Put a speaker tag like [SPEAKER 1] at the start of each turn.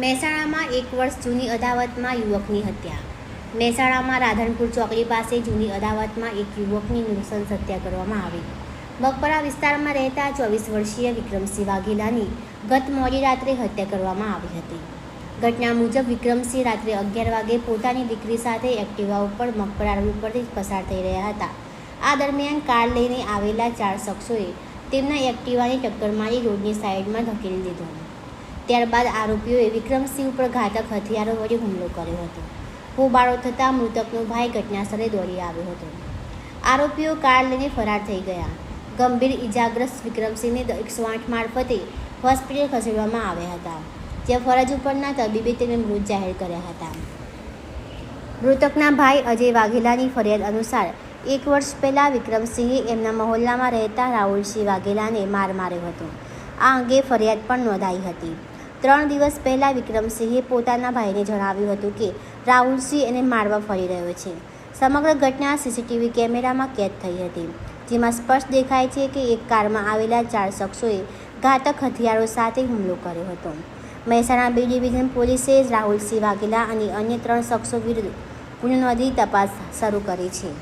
[SPEAKER 1] મહેસાણામાં એક વર્ષ જૂની અદાવતમાં યુવકની હત્યા. મહેસાણામાં રાધનપુર ચોકડી પાસે જૂની અદાવતમાં એક યુવકની નૃસંસ હત્યા કરવામાં આવી. મગપરા વિસ્તારમાં રહેતા ચોવીસ વર્ષીય વિક્રમસિંહ વાઘેલાની ગત મોડી રાત્રે હત્યા કરવામાં આવી હતી. ઘટના મુજબ વિક્રમસિંહ રાત્રે અગિયાર વાગે પોતાની દીકરી સાથે એક્ટિવા ઉપર મકપરા રોડ ઉપરથી પસાર થઈ રહ્યા હતા. આ દરમિયાન કાર લઈને આવેલા ચાર શખ્સોએ તેમના એક્ટિવાની ટક્કર મારી રોડની સાઈડમાં ધકેલી દીધો. ત્યારબાદ આરોપીઓએ વિક્રમસિંહ ઉપર ઘાતક હથિયારો વડે હુમલો કર્યો હતો. હોબાળો થતાં મૃતકનો ભાઈ ઘટનાસ્થળે દોડી આવ્યો હતો. આરોપીઓ કાર લઈને ફરાર થઈ ગયા. ગંભીર ઇજાગ્રસ્ત વિક્રમસિંહને એકસો આઠ મારફતે હોસ્પિટલ ખસેડવામાં આવ્યા હતા, જ્યાં ફરજ ઉપરના તબીબે તેને મૃત જાહેર કર્યા હતા. મૃતકના ભાઈ અજય વાઘેલાની ફરિયાદ અનુસાર એક વર્ષ પહેલાં વિક્રમસિંહે એમના મહોલ્લામાં રહેતા રાહુલસિંહ વાઘેલાને માર માર્યો હતો. આ અંગે ફરિયાદ પણ નોંધાઈ હતી. ત્રણ દિવસ પહેલાં વિક્રમસિંહે પોતાના ભાઈને જણાવ્યું હતું કે રાહુલસિંહ એને મારવા ફરી રહ્યો છે. સમગ્ર ઘટના સીસીટીવી કેમેરામાં કેદ થઈ હતી. જેમાં સ્પષ્ટ દેખાય છે કે એક કારમાં આવેલા ચાર શખ્સોએ ઘાતક હથિયારો સાથે હુમલો કર્યો હતો. મહેસાણા બી ડિવિઝન પોલીસે રાહુલસિંહ વાઘેલા અને અન્ય ત્રણ શખ્સો વિરુદ્ધ ગુનો નોંધી તપાસ શરૂ કરી છે.